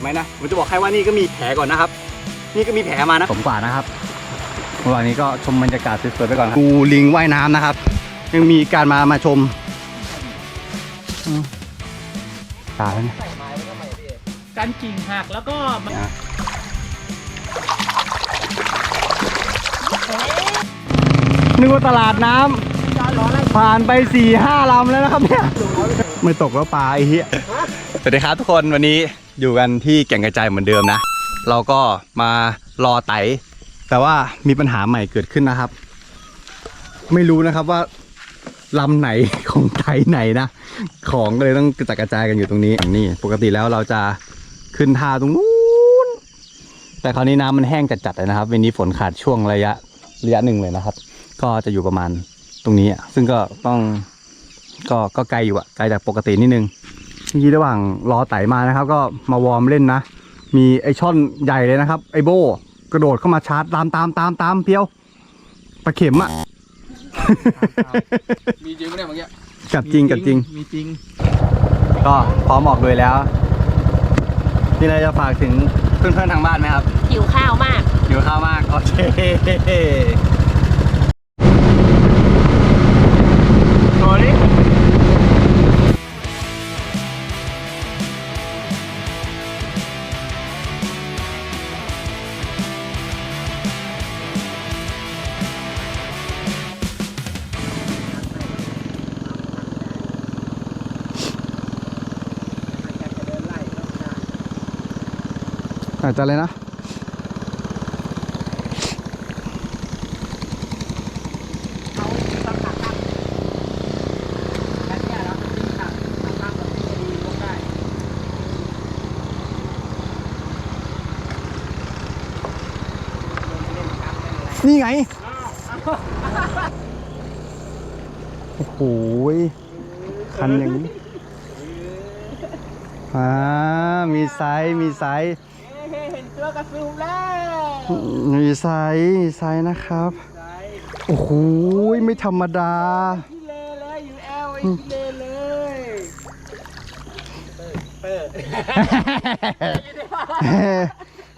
ไหมนะผมจะบอกให้ว่านี่ก็มีแผลก่อนนะครับ นี่ก็มีแผลมานะสมกว่านะครับเมื่อวานนี้ก็ชมบรรยากาศสวยๆไปก่อนครับดูลิงว่ายน้ำนะครับ ยังมีการมามาชมอืมตายแล้วเนี่ยกันกิ่งหักแล้วก็มันนึกว่าตลาดน้ำผ่านไป4ี่ห้าลำแล้วนะครับเนี่ย ไม่ตกแล้วปลาไอ้เหี้ย สวัสดีครับทุกคนวันนี้อยู่กันที่แก่งกระจายเหมือนเดิมนะ เราก็มารอไต แต่ว่ามีปัญหาใหม่เกิดขึ้นนะครับ ไม่รู้นะครับว่าลำไหนของไตไหนนะ ของก็เลยต้องกระจัดกระจายกันอยู่ตรงนี้นี่ ปกติแล้วเราจะขึ้นท่าตรงนู้นแต่คราวนี้น้ำมันแห้งจัดๆเลยนะครับวันนี้ฝนขาดช่วงระยะระยะหนึ่งเลยนะครับ ก็จะอยู่ประมาณตรงนี้ซึ่งก็ต้องก็ก็ไกลอยู่อะไกลจากปกตินิดนึง เมื่อกี้ระหว่างรอไต่มานะครับ ก็มาวอร์มเล่นนะ มีไอช่อนใหญ่เลยนะครับ ไอโบกระโดดเข้ามาชาร์จตามตามตามตามเพียวปลาเข็มอะมีจริงไหมเนี่ยเมื่อกี้กัดจริงกัดจริง มีจริง ก็พร้อมออกเลยแล้วมีอะไรจะฝากถึงเพื่อนๆทางบ้านไหมครับหิวข้าวมากหิวข้าวมาก โอเค อาจจะเลยนะ นี่ไง โอ้โหคันอย่างนี้อ่ามีไซส์ มีไซส์ เห็นตัวกระซูมแล้วมีไซส์มีไซส์นะครับ โอ้โหยไม่ธรรมดาพี่เลเลยอยู่แอลไอ้พี่เลเลยเปิด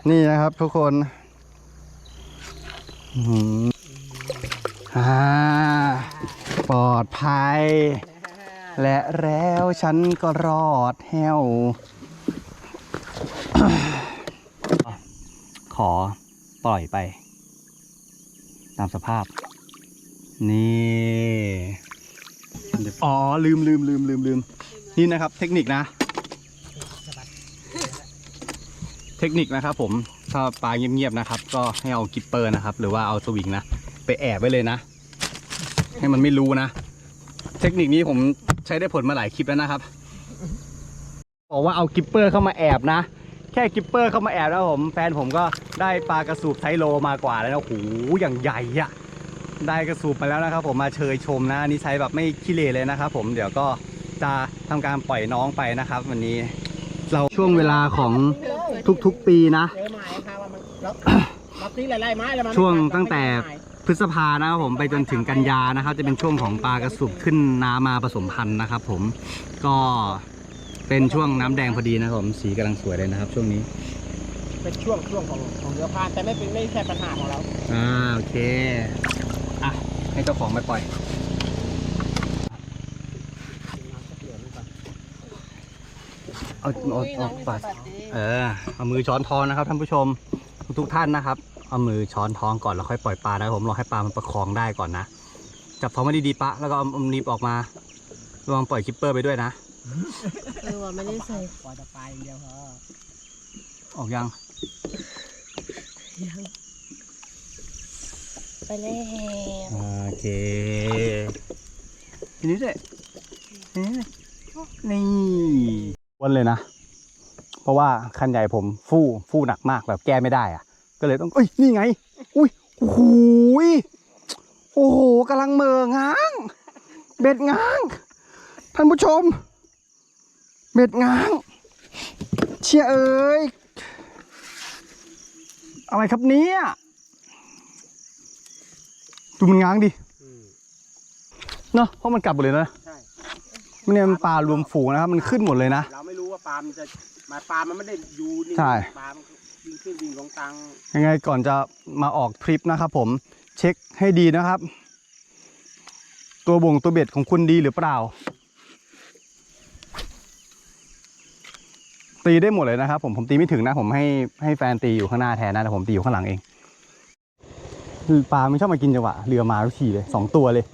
นี่นะครับทุกคนอื้อหืออ่าปลอดภัย และแล้วฉันก็รอดแห้ว อปล่อยไป ตามสภาพ นี่อ๋อ ลืมลืมลืมลืมลืมนี่นะครับ เทคนิคนะ เทคนิคนะครับผมถ้าปลาเงียบๆนะครับ ก็ให้เอากิปเปอร์นะครับ หรือว่าเอาสวิงนะไปแอบไว้เลยนะ ให้มันไม่รู้นะ เทคนิคนี้ผมใช้ได้ผลมาหลายคลิปแล้วนะครับ บอกว่าเอากิปเปอร์เข้ามาแอบนะ แค่กิปเปอร์เข้ามาแอบแล้วผม แฟนผมก็ได้ปลากระสูบไซโลมากว่าแล้วนะโอ้โหอย่างใหญ่อะได้กระสูบมาแล้วนะครับผมมาเชยชมนะอันนี่ใช้แบบไม่ขี้เลเลยนะครับผมเดี๋ยวก็จะทำการปล่อยน้องไปนะครับ วันนี้เราช่วงเวลาของทุกๆปีนะเจอหมายค่ะว่ามันแล้วรับตีหลายๆไม้แล้วมันช่วงตั้งแต่พฤษภานะครับผมไปจนถึงกันยานะครับ จะเป็นช่วงของปลากระสุบขึ้นน้ำมาผสมพันธุ์นะครับ ผมก็ เป็นช่วงน้ำแดงพอดีนะครับผมสีกำลังสวยเลยนะครับ ช่วงนี้ เป็นช่วงช่วงของของเรือพานแต่ไม่เป็นไม่ใช่ปัญหาของเรา อ่าโอเค อะ ให้เจ้าของไปปล่อย เอาเอาเอาปัดเออ เอามือช้อนท้องนะครับท่านผู้ชมทุกๆท่านนะครับ เอามือช้อนท้องก่อนแล้วค่อยปล่อยปลานะครับผมรอให้ปลามันประคองได้ก่อนนะ จับท้องไว้ดีๆปะแล้วก็เอาเอานีบออกมาระวังปล่อยคิปเปอร์ไปด้วยนะ เออว่าไม่ได้ใส่ปล่อยแต่ปลายอย่างเดียวพอออกยังไปแล้วโอเคทีนี้เลยทีนี้เลยนี่วนเลยนะ เพราะว่าคันใหญ่ผมฟู่ฟู่หนักมากแบบแก้ไม่ได้อะก็เลยต้องเอ้ยนี่ไง อุ้ยโอ้โหยโอ้โหกำลังเหมอง้าง เบ็ดง้าง ท่านผู้ชม เบ็ดง้าง เชียเอ้ย อะไรครับเนี้ยดูมันง้างดิ เนาะเพราะมันกลับหมดเลยนะใช่มันเนี่ยมันปลารวมฝูงนะครับ มันขึ้นหมดเลยนะ เราไม่รู้ว่าปลามันจะมหมายปลามันไม่ได้อยู่นิ่งใช่ ปลามันวิ่งขึ้นวิ่งลงตังยังไงก่อนจะมาออกทริปนะครับผมเช็คให้ดีนะครับ ตัวบ่งตัวเบ็ดของคุณดีหรือเปล่า ตีได้หมดเลยนะครับผมผมตีไม่ถึงนะ ผมให้ให้แฟนตีอยู่ข้างหน้าแทนนะแต่ผมตีอยู่ข้างหลังเองปลาไม่ชอบมากินจังหวะเรือมาทุกทีเลยสองตัวเลย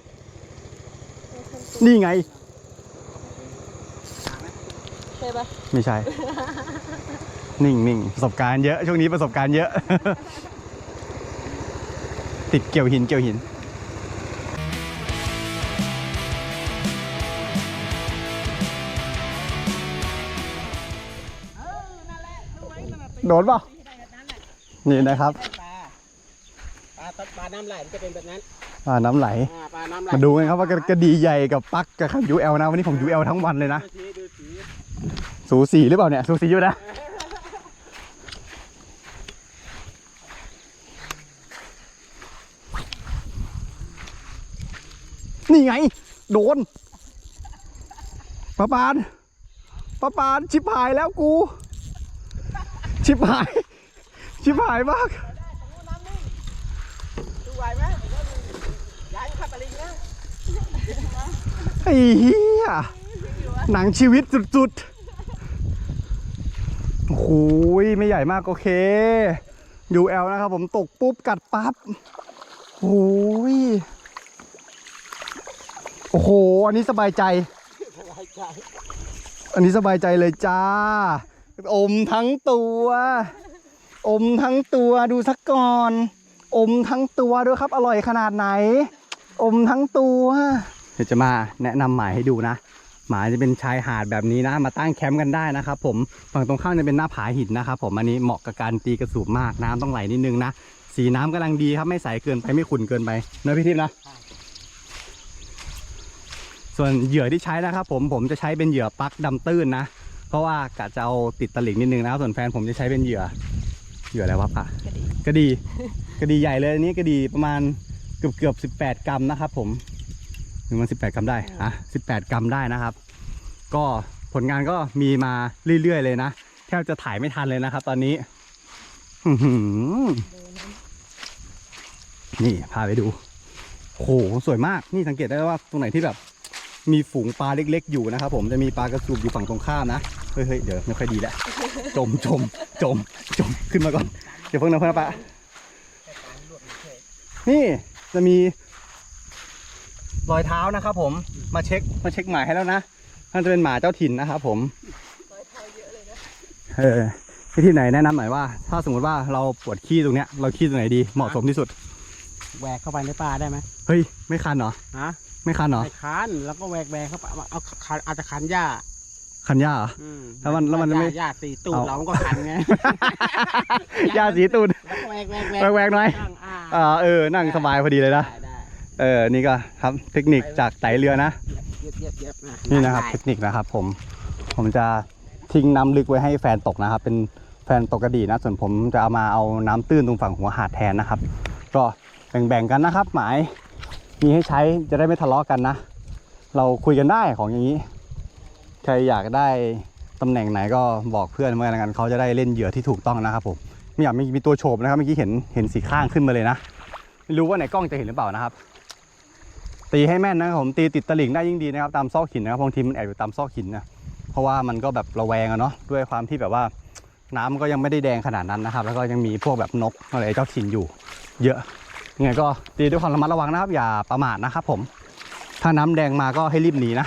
นี่ไงใช่ปะไม่ใช่ นิ่งนิ่งประสบการณ์เยอะ ช่วงนี้ประสบการณ์เยอะ ติดเกี่ยวหินเกี่ยวหิน โดนเปล่านี่นะครับปลาปลาปลาปลาน้ำไหลมันจะเป็นแบบนั้นอ่าน้ำไหล อ่าปลาน้ำไหลมาดูกันครับว่ากระกระดีใหญ่กับปักกับยูเอลนะวันนี้ผมยูเอลทั้งวันเลยนะดูสีดูสีสูสีหรือเปล่าเนี่ยสูสีอยู่นะนี่ไง โดนปะปานปะปานชิบหายแล้วกู ชิบหาย ชิบหายมาก ดูไหวไหมย้ายขับตะลิงนะไอ้เหี้ย หนังชีวิตสุดๆโอ้โหไม่ใหญ่มากโอเค UL นะครับผมตกปุ๊บกัดปั๊บโอ้ยโอ้โห อันนี้สบายใจสบายใจอันนี้สบายใจเลยจ้า อมทั้งตัว อมทั้งตัวดูสักก่อน อมทั้งตัวด้วยครับ อร่อยขนาดไหน อมทั้งตัวเดี๋ยวจะมาแนะนำหมายให้ดูนะ หมายจะเป็นชายหาดแบบนี้นะ มาตั้งแคมป์กันได้นะครับผมฝั่งตรงข้ามจะเป็นหน้าผาหินนะครับผมอันนี้เหมาะกับการตีกระสูบมากน้ำต้องไหลนิดนึงนะสีน้ำกำลังดีครับไม่ใสเกินไปไม่ขุ่นเกินไปนะพี่ทิพย์นะส่วนเหยื่อที่ใช้นะครับผมผมจะใช้เป็นเหยื่อปลักดำตื้นนะ เพราะว่ากะจะเอาติดตลิ่งนิดนึงนะครับ ส่วนแฟนผมจะใช้เป็นเหยื่อ เหยื่ออะไรวะปะกระดิ่งกระดีกระดีใหญ่เลยอันนี้กระดีประมาณเกือบเกือบสิบแปดกรัมนะครับ ผมหรือมันสิบแปดกรัมได้อะสิบแปดกรัมได้นะครับ ก็ผลงานก็มีมาเรื่อยๆเลยนะแทบจะถ่ายไม่ทันเลยนะครับ ตอนนี้อื้อหือนี่พาไปดูโหสวยมาก นี่สังเกตได้ว่าตรงไหนที่แบบ มีฝูงปลาเล็กๆอยู่นะครับผมจะมีปลากระสูบอยู่ฝั่งตรงข้ามนะเฮ้ยเฮ้ยเดี๋ยวไม่ค่อยดีแล้วจมจมจมจมขึ้นมาก่อนเดี๋ยวเพิ่งนะเพิ่งนะปะนี่จะมีรอยเท้านะครับผมมาเช็คมาเช็คหมาให้แล้วนะน่าจะเป็นหมาเจ้าถิ่นนะครับผมเออที่ที่ไหนแนะนำหน่อยว่า ถ้าสมมติว่าเราปวดขี้ตรงเนี้ยเราขี้ตรงไหนดีเหมาะสมที่สุดแหวกเข้าไปในปลาได้ไหมเฮ้ยไม่คันเหรอฮะ ไม่คันเหรอไม่คันแล้วก็แหวกแหวกเข้าไปเอาอาคันอาจจะคันหญ้าคันย่าเหรอแล้วมันแล้วมันไม่หญ้าสีตูดเรามันก็คันไงย่าสีตูนแล้วกแหวกแหวกแหวกน่อยอ่าเออนั่งสบายพอดีเลยนะเออนี่ก็ครับเทคนิคจากไตเรือนะนี่นะครับเทคนิคนะครับ ผม ผมจะทิ้งน้ำลึกไว้ให้แฟนตกนะครับ เป็นแฟนตกกระดีนะส่วนผมจะเอามาเอาน้ำตื้นตรงฝั่งหัวหาดแทนนะครับ ก็แบ่งๆกันนะครับ หมาย มีให้ใช้จะได้ไม่ทะเลาะกันนะ เราคุยกันได้ของอย่างนี้ ใครอยากได้ตำแหน่งไหนก็บอกเพื่อนเมื่อกันเขาจะได้เล่นเหยื่อที่ถูกต้องนะครับผมไม่อยากมีมีตัวโฉบนะครับเมื่อกี้เห็นเห็นสีข้างขึ้นมาเลยนะไม่รู้ว่าในกล้องจะเห็นหรือเปล่านะครับ ตีให้แม่นนะครับผมตีติดตะลิ่งได้ยิ่งดีนะครับ ตามซอกหินนะครับบางทีมันแอบอยู่ตามซอกหินนะเพราะว่ามันก็แบบระแวงอะเนาะด้วยความที่แบบว่าน้ำมันก็ยังไม่ได้แดงขนาดนั้นนะครับ แล้วก็ยังมีพวกแบบนกอะไรเจ้าถิ่นอยู่ เยอะ ยังไงก็ตีด้วยความระมัดระวังนะครับ อย่าประมาทนะครับผม ถ้าน้ำแดงมาก็ให้รีบหนีนะ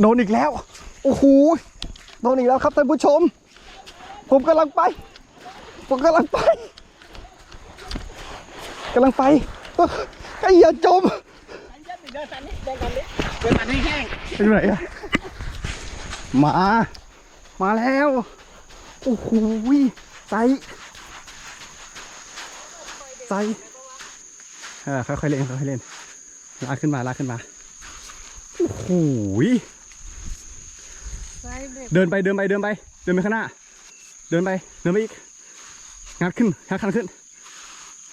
โดนอีกแล้ว โอ้โห โดนอีกแล้วครับท่านผู้ชม ผมกำลังไป ผมกำลังไปกำลังไปไอ้อย่าจม เดินสันนี่เดินกันนี่เดินสันให้แห้งเป็นไหนอะมา มาแล้ว โอ้โหไซส์ไซส์เออค่อยๆเล่นค่อยๆเล่นลากขึ้นมาลากขึ้นมา โอ้โหไว้เด็กเดินไปเดินไปเดินไป เดินไปข้างหน้า เดินไปเดินไปอีก งัดขึ้นงัดคันขึ้น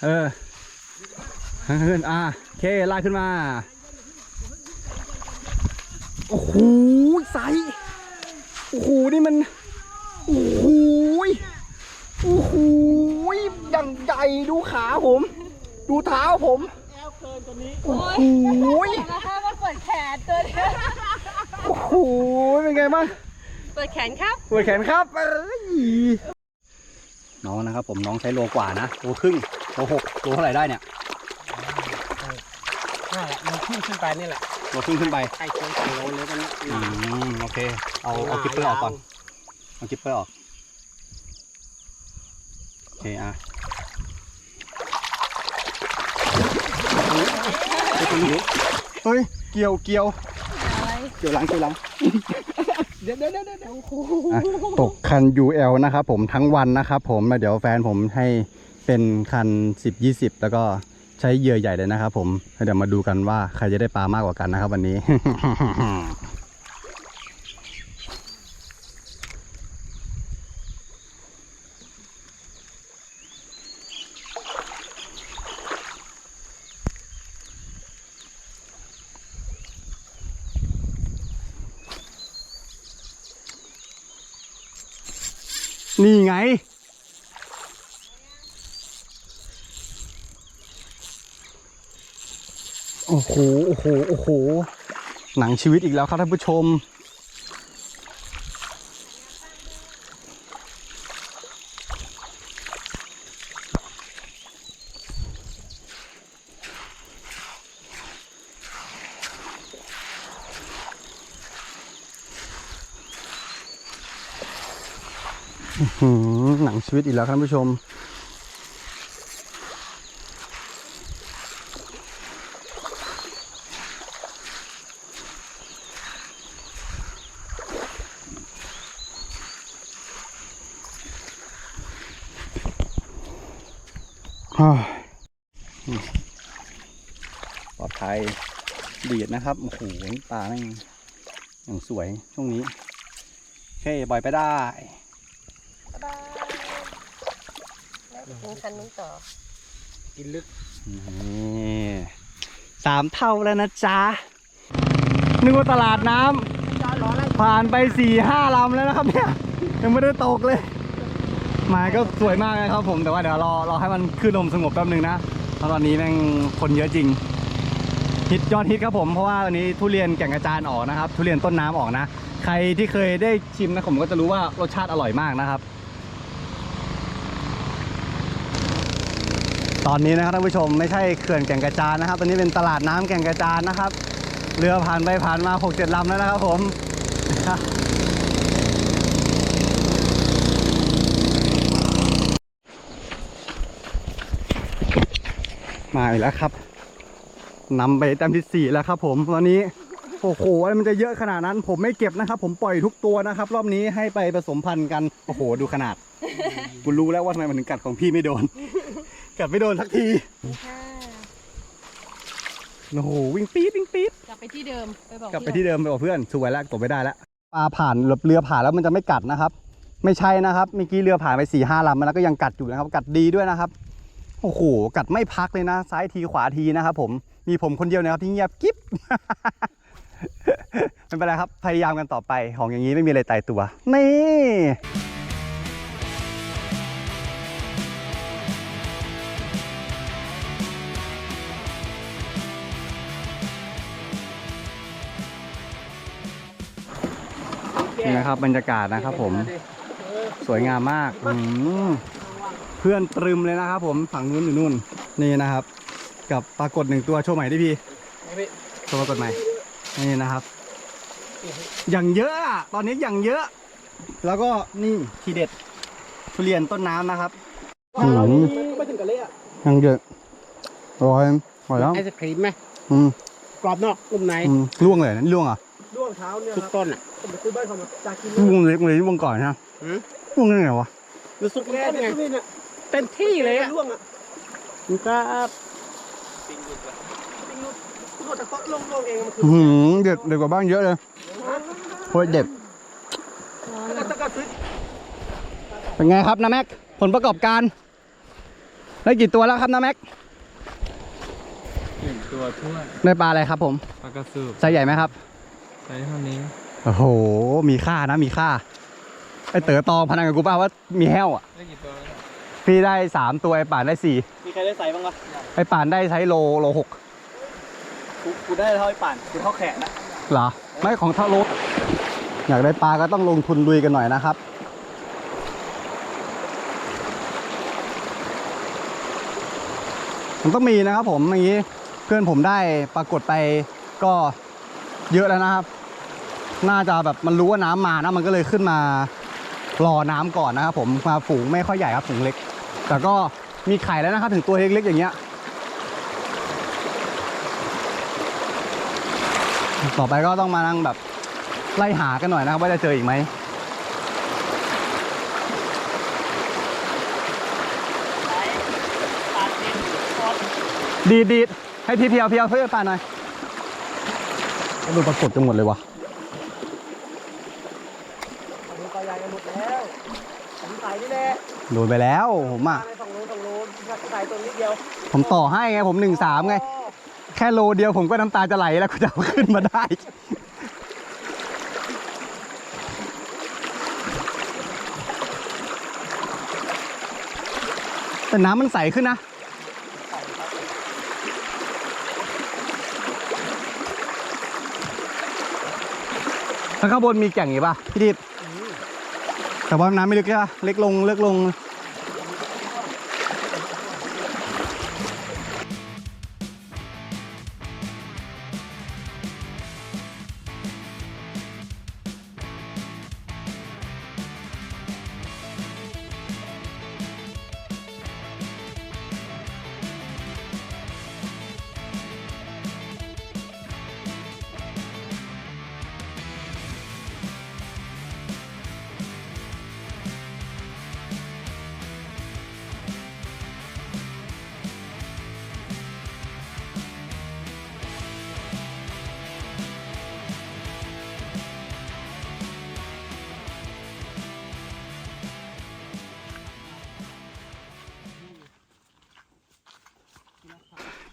เอองัดคันขึ้น อ่าโอเคลากขึ้นมา โอ้โหใสโอ้โห นี่มัน โอ้โหโอ้โหอย่างใหญ่ดูขาผม ดูเท้าผมแอลเกินตัวนี้โอ้โหนะคะมันเปิดแขนตัวเนี้ยโอ้โห เป็นไงบ้างเปิดแขนครับปวดแขนครับเอ้ยน้องนะครับผมน้องใช้โลกว่านะโลครึ่งโลหกโลเท่าไหร่ได้เนี่ย นั่นแหละมันขึ้นขึ้นไปนี่แหละ โลครึ่งขึ้นไปใกล้เคียงกันโลเลยตอนนี้อืมโอเค เอาเอากิปเปอร์ออกก่อนเอากิปเปอร์ออกโอเคอะเฮ้ยเกี่ยวเกี่ยวเกี่ยวหลังเกี่ยวหลังเดี๋ยวเดี๋ยวเดี๋ยวตกคัน UL นะครับผมทั้งวันนะครับผมเดี๋ยวแฟนผมให้เป็นคัน 10 20 แล้วก็ ใช้เหยื่อใหญ่เลยนะครับผมแล้เดี๋ยวมาดูกันว่าใครจะได้ปลามากกว่ากันนะครับ วันนี้ นี่ไง โอ้โห โอ้โห โอ้โห หนังชีวิตอีกแล้วครับท่านผู้ชม หนังชีวิตอีกแล้วครับท่านผู้ชม ลอดภัยดีดนะครับโอ้โหปลาแม่งอย่างสวยช่วงนี้โอเคปล่อยไปได้บ๊ายบายแล้วกินคันนู้นต่อ กินลึกนี่สามเท่าแล้วนะจ๊ะนึกว่าตลาดน้ำผ่านไปสี่ห้าลำแล้วนะครับเนี่ยยังไม่ได้ตกเลยหมายก็สวยมากนะครับผมแต่ว่าเดี๋ยวรอรอให้มันขึ้นลมสงบแป๊บนึงนะเพราะตอนนี้แม่งคนเยอะจริง ฮิตยอดฮิตครับผมเพราะว่าวันนี้ทุเรียนแก่งกระจานออกนะครับ ทุเรียนต้นน้ำออกนะ ใครที่เคยได้ชิมนะผมก็จะรู้ว่ารสชาติอร่อยมากนะครับ ตอนนี้นะครับท่านผู้ชมไม่ใช่เขื่อนแก่งกระจานนะครับ ตอนนี้เป็นตลาดน้ำแก่งกระจานนะครับ เรือผ่านไปผ่านมาหกเจ็ดลำแล้วนะครับผมมาอีกแล้วครับ นำไปแต้มที่สี่แล้วครับผมตอนนี้โอ้โหอะไรมันจะเยอะขนาดนั้น ผมไม่เก็บนะครับ ผมปล่อยทุกตัวนะครับ รอบนี้ให้ไปผสมพันธุ์กันโอ้โห ดูขนาดกูรู้แล้วว่าทำไมมันถึงกัดของพี่ไม่โดน กัดไม่โดนสักทีค่ะโอ้โหวิ่งปี๊ดวิ่งปี๊ดกลับไปที่เดิมไปบอกกลับไปที่เดิมไปกับเพื่อนสวยแล้วตกไม่ได้แล้วปลาผ่านเรือผ่านแล้วมันจะไม่กัดนะครับ ไม่ใช่นะครับเมื่อกี้เรือผ่านไปสี่ห้าลำแล้วก็ยังกัดอยู่นะครับ กัดดีด้วยนะครับโอ้โหกัดไม่พักเลยนะ ซ้ายทีขวาทีนะครับผม มีผมคนเดียวนะครับที่เงียบกิ๊บ ไม่เป็นไรครับ พยายามกันต่อไป ของอย่างนี้ไม่มีอะไรตายตัว นี่นี่นะครับบรรยากาศนะครับผมสวยงามมากอืเพื่อนตรึมเลยนะครับผมฝั่งนู้นอยู่นู่นนี่นะครับ กับปรากฏหนึ่งตัวโชว์ใหม่ดิพี่โชว์ปรากฏใหม่นี่นะครับ อย่างเยอะอะตอนนี้อย่างเยอะ แล้วก็นี่ทีเด็ดทุเรียนต้นน้ำนะครับอืมไม่ถึงกับเละอะยังเยอะอร่อยอร่อยแล้วไอศครีมไหมอืมกรอบนอกนุ่มในอืมล่วงเลยนั่นล่วงเหรอะด้วงเท้าเนี่ยทุกต้นอะผมไปซื้อบ้านเขามาจากกินล่วงเลยล่วงเลยล่วงก่อนนะหือล่วงได้ไงวะรู้สึกแรกไงเต็มที่เลยอะด้วงอะมันก็ ปิงหลุดปิงหลุดหลุดแต่ก็ลงลงเองมันคือหือเด็ดเด็ดกว่าบ้านเยอะเลยโคตรเด็ดแล้วก็ซื้อเป็นไงครับนะแม็กผลประกอบการได้กี่ตัวแล้วครับนะแม็กหนึ่งตัวทั่วได้ปลาอะไรครับผมปลากระสูบไซส์ใหญ่ไหมครับไซส์เท่านี้โอ้โห มีค่านะมีค่า ไอเต๋อตองพนันกับกูเปล่าว่ามีแห้วอะได้กี่ตัวแล้วเนี่ยพี่ได้สามตัวไอป่านได้สี่ มีใครได้ใส่บ้างวะไอป่านได้ไซส์โลโลหกกูกูได้เท่าไอ้ป่านกูเท่าแขนนะเหรอ ไม่ของเท่าโลอยากได้ปลาก็ต้องลงทุนลุยกันหน่อยนะครับ มันต้องมีนะครับผมอย่างนี้เพื่อนผมได้ปรากฏไปก็เยอะแล้วนะครับ น่าจะแบบมันรู้ว่าน้ำมานะมันก็เลยขึ้นมารอน้ำก่อนนะครับผมมาฝูงไม่ค่อยใหญ่ครับฝูงเล็ก แต่ก็ มีไข่แล้วนะครับถึงตัวเล็กๆอย่างเงี้ย ต่อไปก็ต้องมานั่งแบบไล่หากันหน่อยนะครับ ว่าจะเจออีกไหมป่านเองพอดดีดดีดให้พี่เพียวเพียวเพื่อปลาหน่อยดูปรากฏกันหมดเลยวะดูปลาใหญ่กันหมดแล้วผมใส่นี่แหละโดนไปแล้วผมอะ ตัวนิดเดียวผมต่อให้ไงผมหนึ่งสามไง แค่โลเดียวผมก็น้ำตาจะไหลแล้วก็จะเอาขึ้นมาได้ แต่น้ำมันใสขึ้นนะ แล้วข้างบนมีแก่งอีกป่ะพี่ดิบแต่ว่าน้ำไม่ลึกใช่ปะเล็กลงเล็กลง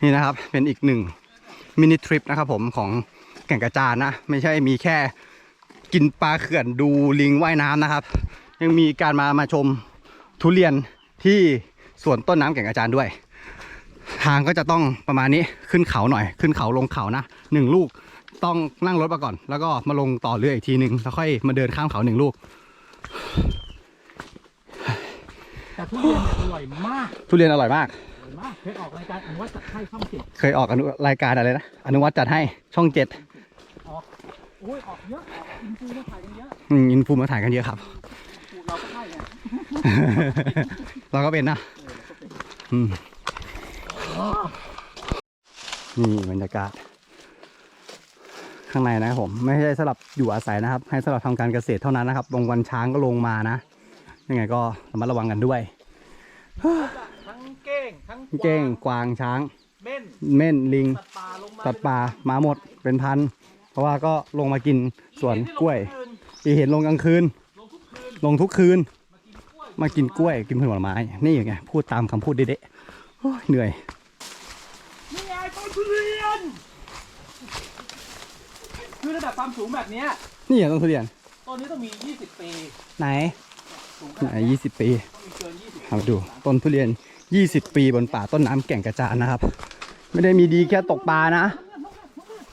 นี่นะครับ เป็นอีกหนึ่งมินิทริปนะครับผมของแก่งกระจานนะ ไม่ใช่มีแค่กินปลาเขื่อนดูลิงว่ายน้ำนะครับ ยังมีการมามาชมทุเรียนที่สวนต้นน้ำแก่งกระจานด้วย ทางก็จะต้องประมาณนี้ขึ้นเขาหน่อย ขึ้นเขาลงเขานะหนึ่งลูกต้องนั่งรถมาก่อน แล้วก็มาลงต่อเรืออีกทีหนึ่งแล้วค่อยมาเดินข้ามเขาหนึ่งลูกแต่ทุเรียนเนี่ยอร่อยมาก ทุเรียนอร่อยมากอร่อย มากเคยออกรายการอนุวัฒน์จัดให้ช่องเจ็ดเคยออกอนุรายการอะไรนะอนุวัตจัดให้ช่องเจ็ดโอ้ยออกเยอะออกอินฟูมาถ่ายกันเยอะอืมอินฟูมาถ่ายกันเยอะครับปลูกเราก็ให้ไงเราก็เป็นนะอืมนี่บรรยากาศ ข้างในนะครับผม ไม่ใช่สำหรับอยู่อาศัยนะครับ ให้สำหรับทำการเกษตรเท่านั้นนะครับบางวันช้างก็ลงมานะยังไงก็ระมัดระวังกันด้วยทั้ งเก้งทั้งเก้งกวางช้าง เม่นเม่นลิงสัตว์ป่าลงมาสัตว์ป่ามาหมดเป็นพัน เพราะว่าก็ลงมากินสวนกล้วย อีเห็นลงกลางคืน ลงทุกคืนมากินกล้วยกินผลไม้ นี่ไงพูดตามคำพูดเด็ดๆโอ้ยเหนื่อยนี่ไงต้นทุเรียน คือระดับความสูงแบบเนี้ยนี่เหรอต้นทุเรียนต้นนี้ต้องมี 20 ปี ไหนสูงขไหนนาดยี่สิบปีต้องมีเกิน20 เอาดูต้นทุเรียน 20 ปีบนป่าต้นน้ำแก่งกระจานนะครับ ไม่ได้มีดีแค่ตกปลานะ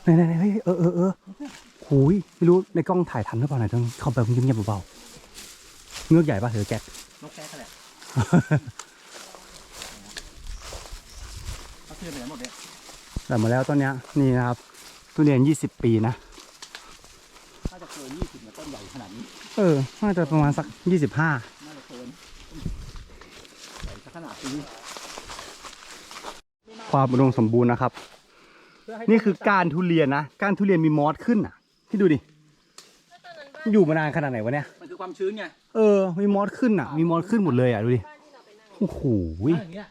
ไหนไหนไเออเออเออหูยไม่รู้ในกล้องถ่ายทันหรือเปล่าไหนต้องเข้าไปเงียบๆเบาๆเงือกใหญ่ปะหรือแกะนกแกะแหละเขาเสียไปหมดเลยแต่หมดแล้วต้นนี้นี่นะครับทุเรียน 20 ปีนะถ้าจะเกิน20ต้นใหญ่ขนาดนี้ เออ น่าจะประมาณสัก 25 ขนาดนี้ความอุดมสมบูรณ์นะครับ นี่คือก้านทุเรียนนะก้านทุเรียนมีมอสขึ้นอะที่ดูดิอยู่มานานขนาดไหนวะเนี่ยมันคือความชื้นไงเออมีมอสขึ้นอะ มีมอสขึ้นหมดเลยอะดูดิโอ้โหถ้าอย่างเงี้ย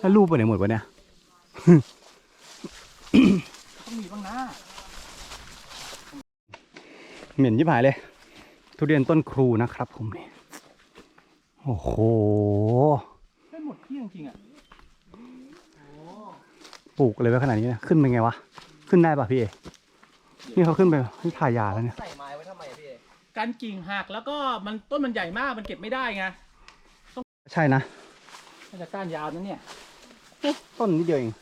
แล้วรูปไปไหนหมดวะเนี่ยต้องมีบ้างนะเหม็นยิบหายเลย ทุเรียนต้นครูนะครับผมนี่โอ้โห ได้หมดที่จริงๆอะปลูกอะไรไว้ขนาดนี้นะขึ้นเป็นไงวะ ขึ้นได้ป่ะพี่เอนี่เขาขึ้นไปที่ถ่ายยาแล้วเนี่ย ใส่ไม้ไว้ทำไมพี่การกิ่งหักแล้วก็มันต้นมันใหญ่มากมันเก็บไม่ได้ไงใช่นะ มันจะก้านยาวนะเนี่ยต้นนิดเดียวเอง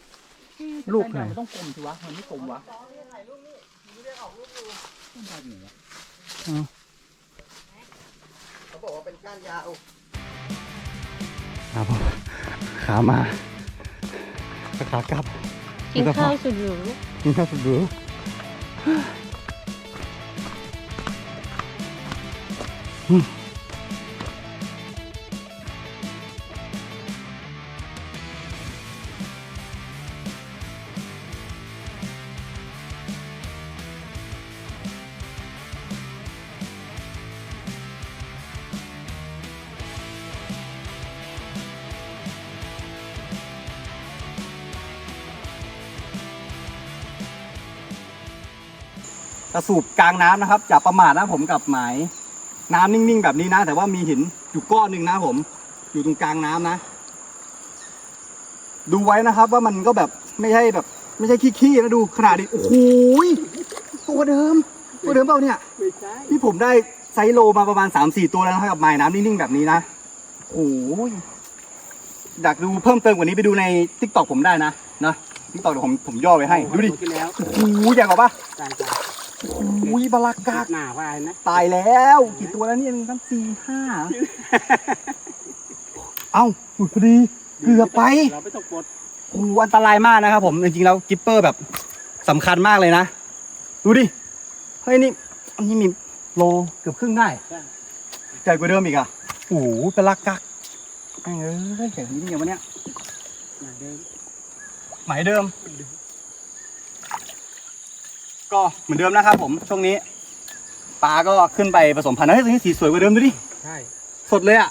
ลูกไหนก้านยาวมันต้องกลมสิวะมันไม่กลมวะเขาบอกว่าเป็นก้านยาว ครับผม ขามาขากลับกินข้าวสุดหรูกินข้าวสุดหรูอืม กระสูบกลางน้ำนะครับอย่าประมาทนะผมกับหมายน้ำนิ่งๆ แบบนี้นะ แต่ว่ามีหินอยู่ก้อนหนึ่งนะผม อยู่ตรงกลางน้ำนะ ดูไว้นะครับว่ามันก็แบบไม่ใช่แบบ ไม่ใช่ขี้ๆนะดูขนาดนี้โอ้โหยตัวเดิม ตัวเดิมเปล่าเนี่ยไม่ใช่ที่ผมได้ไซส์โลมาประมาณ3-4ตัวแล้วนะครับกับหมายน้ำนิ่งๆแบบนี้นะโอ้ยอยากดูเพิ่มเติมกว่านี้ไปดูในทิกตอกผมได้นะนะทิกตอกเดี๋ยวผมผมย่อไว้ให้ ดูดิที่แล้วโอ้โหใหญ่กว่าปะใช่ใช่โอุ้ยบลากาหน้าวาอะไรนะตายแล้ว กี่ตัวแล้วเนี่ยหนึ่งสามสี่ห้าเอ้าอุ๊ยพอดีเกือบไปเราไม่ต้องปลดโอ้อันตรายมากนะครับผมจริงๆแล้วกิปเปอร์แบบสำคัญมากเลยนะ ดูดิ เฮ้ยนี่อันนี้มีโลเกือบครึ่งได้ใหญ่กว่าเดิมอีกอะโอ้โหเป็นลักกักเอ้ยใหญ่กว่านี้เนี่ยวะเนี่ยหน้าเดิมหมายเดิม ก็เหมือนเดิมนะครับผมช่วงนี้ปลาก็ขึ้นไปผสมพันธุ์เฮ้ยตัวนี้สีสวยกว่าเดิมดูดิใช่สดเลยอะ่ะ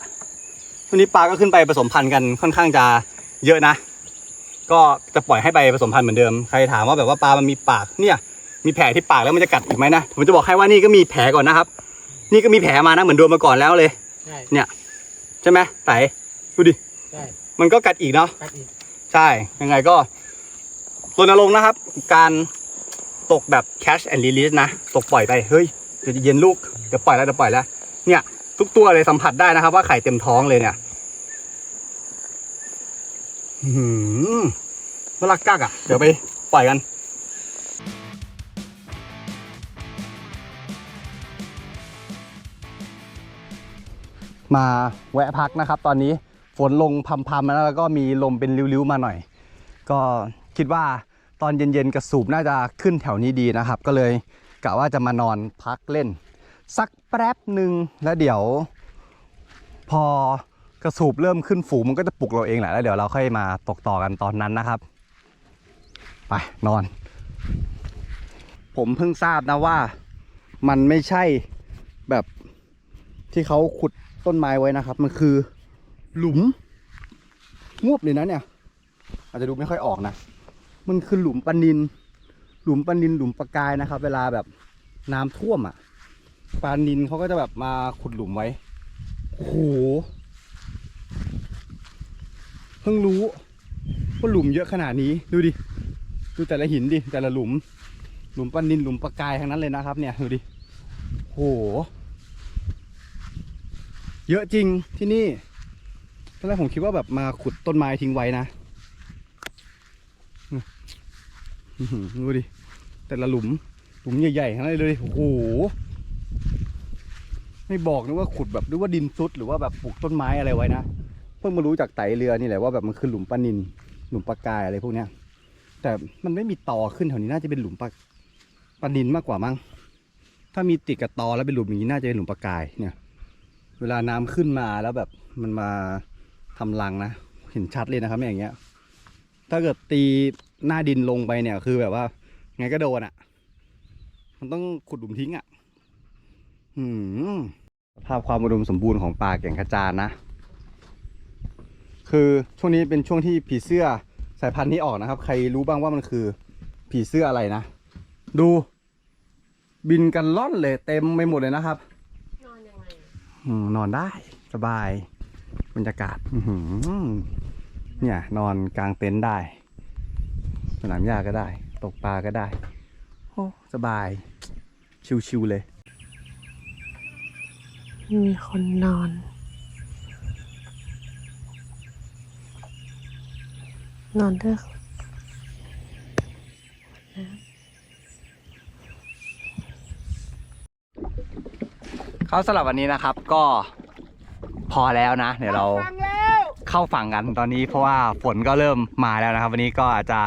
ช่วงนี้ปลาก็ขึ้นไปผสมพันธุ์กันค่อนข้างจะเยอะนะ ก็จะปล่อยให้ไปผสมพันธุ์เหมือนเดิมใครถามว่าแบบว่าปลามันมีปากเนี่ยมีแผลที่ปากแล้วมันจะกัดอีกไหมนะผมจะบอกให้ว่านี่ก็มีแผลก่อนนะครับ นี่ก็มีแผลมานะเหมือนโดนมาก่อนแล้วเลย ใช่ใช่ไหมไตดูดิใช่มันก็กัดอีกเนาะกัดอีกใช่ยังไงก็รณรงค์นะครับ การ ตกแบบ catch and release นะ ตกปล่อยไป เฮ้ยเดี๋ยวจะเย็นลูกเดี๋ยวปล่อยแล้วเดี๋ยวปล่อยแล้ว เนี่ย ทุกตัวเลยสัมผัสได้นะครับ ว่าไข่เต็มท้องเลยเนี่ยอืมน่ารักกักอะ เดี๋ยวไปปล่อยกันมาแวะพักนะครับ ตอนนี้ฝนลงพำๆแล้วแล้วก็มีลมเป็นริ้วๆมาหน่อย ก็คิดว่า ตอนเย็นๆกระสูบน่าจะขึ้นแถวนี้ดีนะครับ ก็เลยกะว่าจะมานอนพักเล่น สักแป๊บหนึ่งแล้วเดี๋ยว พอกระสูบเริ่มขึ้นฝูมันก็จะปลุกเราเองแหละแล้วเดี๋ยวเราค่อยมาตกต่อกันตอนนั้นนะครับ ไปนอน ผมเพิ่งทราบนะว่า มันไม่ใช่แบบที่เขาขุดต้นไม้ไว้นะครับ มันคือหลุมงวบเลยนะเนี่ย อาจจะดูไม่ค่อยออกนะ มันคือหลุมปลานิน หลุมปลานินหลุมปลากายนะครับ เวลาแบบน้ำท่วมอะปลานินเขาก็จะแบบมาขุดหลุมไว้โอ้โหเพิ่งรู้ว่าหลุมเยอะขนาดนี้ดูดิดูแต่ละหินดิแต่ละหลุม หลุมปลานินหลุมปลากายทั้งนั้นเลยนะครับ เนี่ยดูดิโอ้โห เยอะจริงที่นี่ตอนแรกผมคิดว่าแบบมาขุดต้นไม้ทิ้งไว้นะอื้อหือ ดูดิ แต่ละหลุม หลุมใหญ่ๆทั้งนั้นเลย โอ้โห ไม่บอกนะว่าขุดแบบหรือว่าดินซุดหรือว่าแบบปลูกต้นไม้อะไรไว้นะ เพิ่งมารู้จากไตเรือนี่แหละว่าแบบมันคือหลุมปลานิน หลุมปลากายอะไรพวกเนี้ย แต่มันไม่มีตอขึ้นแถวนี้น่าจะเป็นหลุมปลาปลานินมากกว่ามั้ง ถ้ามีติดกับตอแล้วเป็นหลุมอย่างนี้น่าจะเป็นหลุมปลากายเนี่ย เวลาน้ำขึ้นมาแล้วแบบมันมาทำรังนะ เห็นชัดเลยนะครับอย่างเงี้ย ถ้าเกิดตี หน้าดินลงไปเนี่ย คือแบบว่า ไงก็โดนอะ่ะ มันต้องขุดหลุมทิ้งอะ่ะอืมสภาพความอุดมสมบูรณ์ของป่าแก่งกระจานนะ คือช่วงนี้เป็นช่วงที่ผีเสื้อสายพันธุ์นี้ออกนะครับ ใครรู้บ้างว่ามันคือ ผีเสื้ออะไรนะ ดู บินกันล่อนเลย เต็มไปหมดเลยนะครับ นอนยังไงอืมนอนได้สบาย บรรยากาศ อื้อหือเนี่ย นอนกลางเต็นท์ได้บร นามหญ้าก็ได้ ตกปลาก็ได้ โอ้สบาย ชิวๆเลย มีคนนอน นอนเด้อเขาสำหรับวันนี้นะครับก็พอแล้วนะ เดี๋ยวเราเข้าฝั่งกันตอนนี้เพราะว่าฝนก็เริ่มมาแล้วนะครับ วันนี้ก็อาจจะ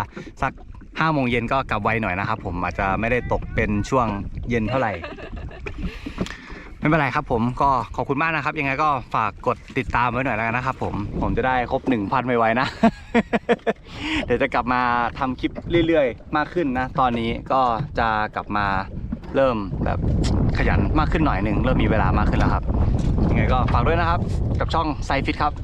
สักห้าโมงเย็นก็กลับไวหน่อยนะครับผมอาจจะไม่ได้ตกเป็นช่วงเย็นเท่าไหร่ ไม่เป็นไรครับผมก็ขอบคุณมากนะครับ ยังไงก็ฝากกดติดตามไว้หน่อยแล้วกันนะครับผมผมจะได้ครบ 1,000ไวๆนะ เดี๋ยวจะกลับมาทำคลิปเรื่อยๆ มากขึ้นนะ ตอนนี้ก็จะกลับมาเริ่มแบบขยันมากขึ้นหน่อยหนึ่งเริ่มมีเวลามากขึ้นแล้วครับยังไงก็ฝากด้วยนะครับ กับช่องไซฟิตครับ